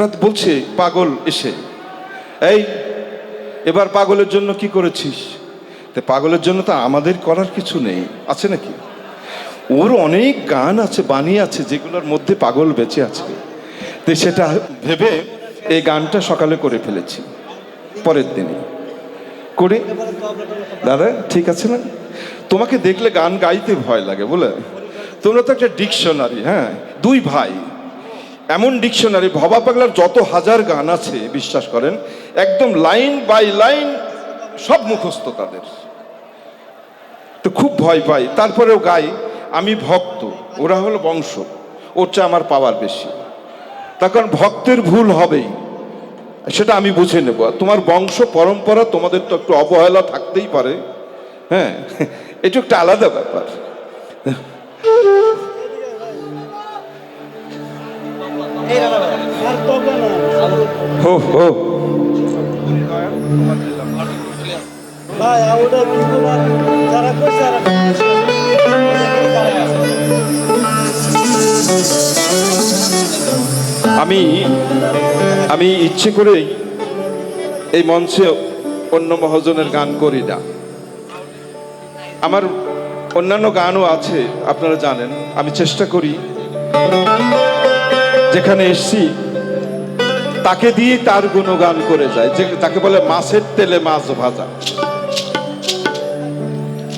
হঠাৎ বলছে, পাগল এসে। এই, এবার পাগলের জন্য কি করেছিস? তো পাগলের জন্য তো আমাদের করার কিছু নেই। আছে নাকি? ওর অনেক গান আছে, বাণী আছে, যেগুলোর মধ্যে পাগল বেঁচে আছে। তো সেটা ভেবে এই গানটা সকালে করে ফেলেছি, পরের দিনে করে দাদা, ঠিক আছে না? তোমাকে দেখলে গান গাইতে ভয় লাগে, বলে। তোমরা তো একটা ডিকশনারি হ্যাঁ? দুই ভাই। এমন ডিকশনারি, ভবা পাগলার যত হাজার গান আছে, বিশ্বাস করেন, একদম লাইন বাই লাইন সব মুখস্থ তাদের। তো খুব ভয় পাই। তারপরেও গাই, আমি ভক্ত, ওরা হলো বংশ, ওর চেয়ে আমার পাওয়ার বেশি। কারণ ভক্তের ভুল হবেই। সেটা আমি বুঝে নেব। তোমার বংশ পরম্পরা তোমাদের তো একটু অবহেলা থাকতেই পারে। হ্যাঁ এটা একটা আলাদা ব্যাপার। হো হো আমি আমি ইচ্ছে করেই এই মঞ্চে অন্য মহাজনের গান করি না। আমার অন্যান্য গানও আছে, আপনারা জানেন। আমি চেষ্টা করি। যেখানে এসছি, তাকে দিয়ে তার গুণগান করে যায় যে তাকে বলে মাছের তেলে মাছ ভাজা।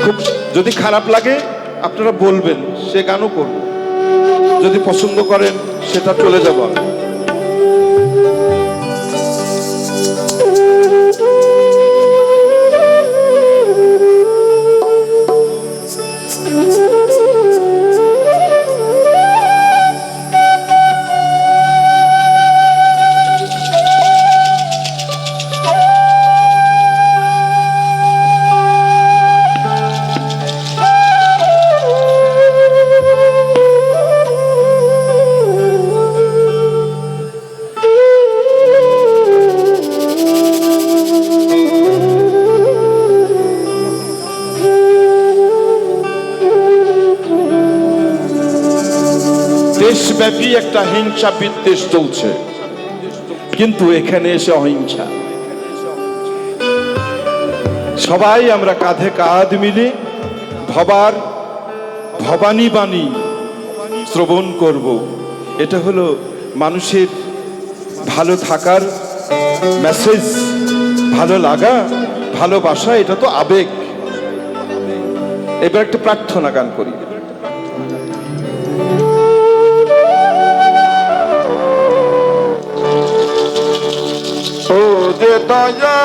খুব যদি খারাপ লাগে, আপনারা বলবেন, সে গানও করব। যদি পছন্দ করেন, সেটা চলে যাব আমি। দেশব্যাপী একটা হিংসা বিদ্বেষ চলছে। কিন্তু এখানে এসে অহিংসা। সবাই আমরা কাঁধে কাঁধ মিলে ভবার ভবানী বাণী শ্রবণ করব। এটা হলো মানুষের ভালো থাকার মেসেজ ভালো লাগা, ভালোবাসা, এটা তো আবেগ। এবার একটা প্রার্থনা গান করি। যে দয়া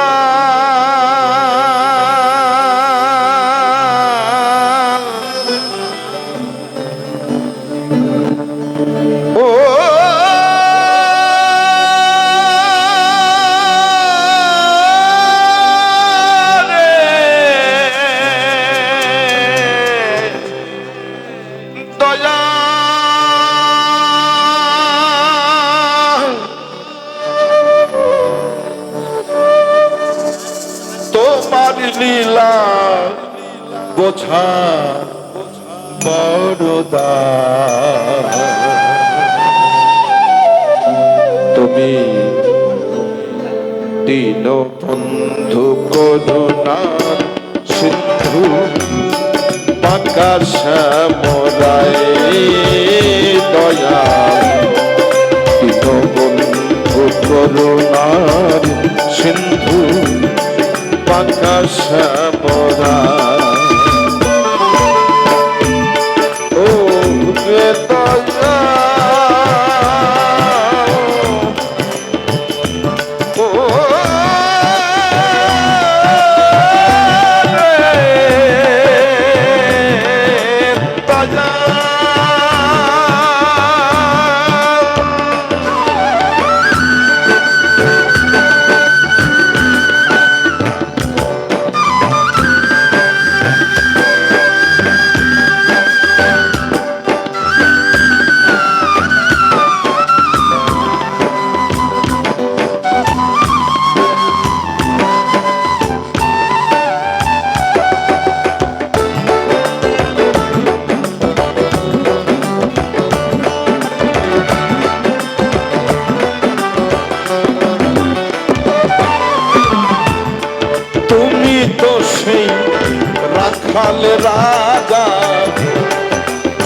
বোঝা বড়দা। তুমি দিন বন্ধু করুণা সিন্ধু পাকা শ্যামরায় দয়া দিন বন্ধু করুণার সিন্ধু পরা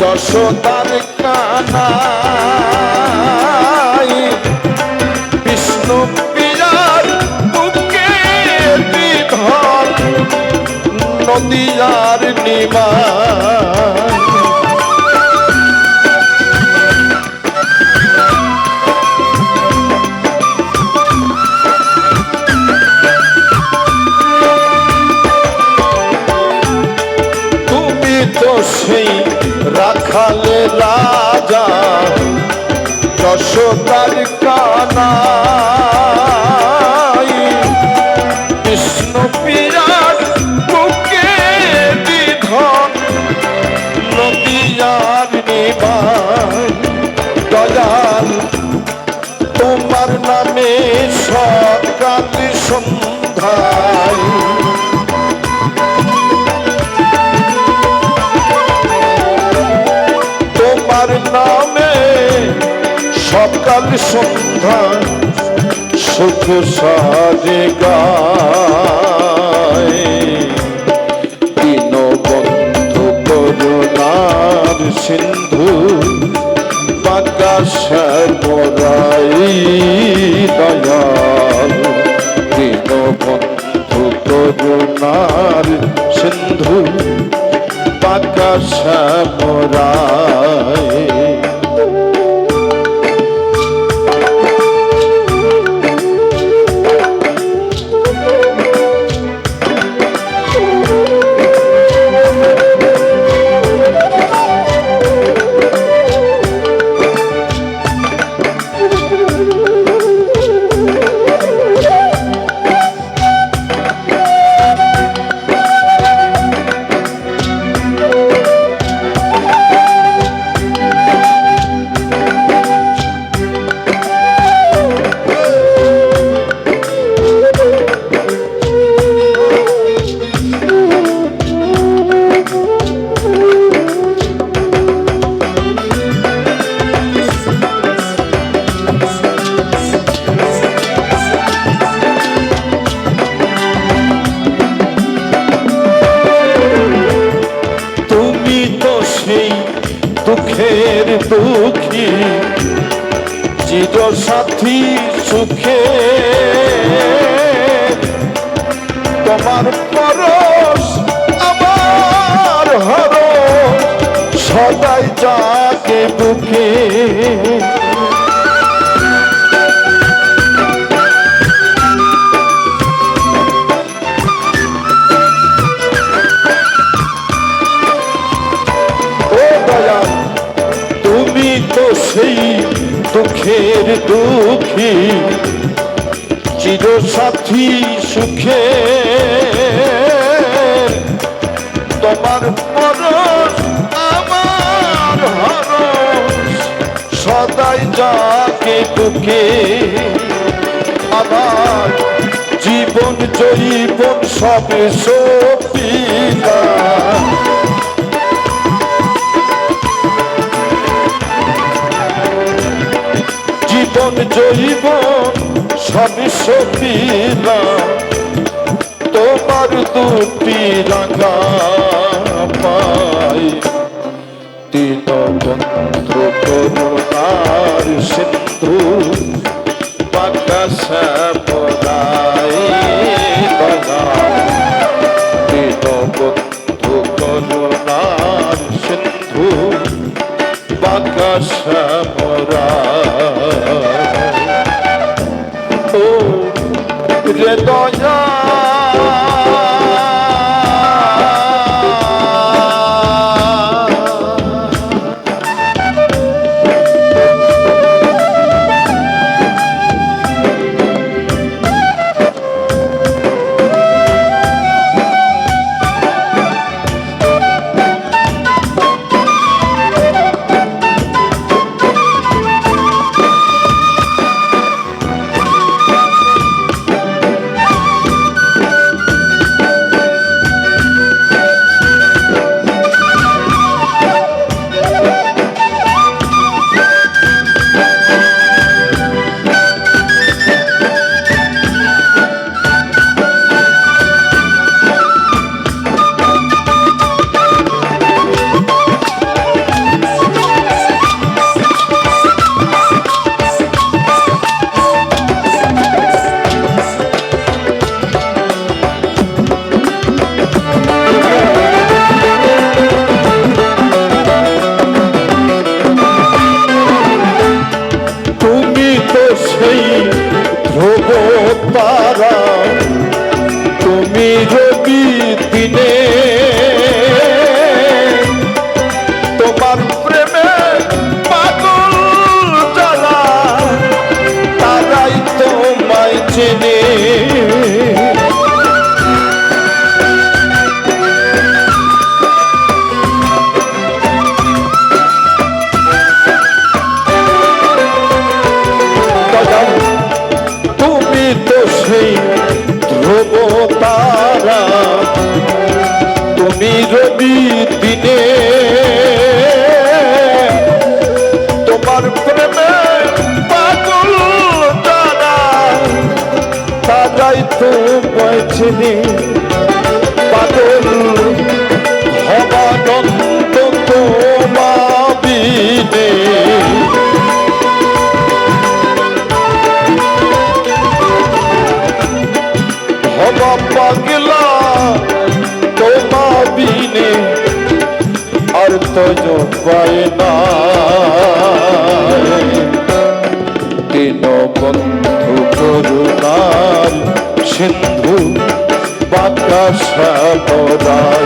যশোদার কানাই বিষ্ণু পিয়ার বুকে বিধন নদিয়ার তো সেই রাখালে রাজা যশোদার কানাই সকাল সন্ধ্যা সুখ সারে গায়। বন্ধু করুণার সিন্ধু বাকাশ মোরাই দয়াল। দিন বন্ধু করুণার সিন্ধু চির সাথী সুখে। তোমার পরশ আমার হর সদাই যাকে বুকে। দুঃখের দুঃখী চির সাথী সুখে তোমার পরশ আমার হরস সদাই যাকে বুকে আমার জীবন, জৈবন সবে সপিলা সবই সপিলাম তোমার দুটি রাঙা। Донь. সেই ধ্রুব তারা হৃদয় ছেড়ে পাগল হবানন্দ তোমাবিনে হবা পাগলা তোমাবিনে আর তো পায় না। বাতাস বদায়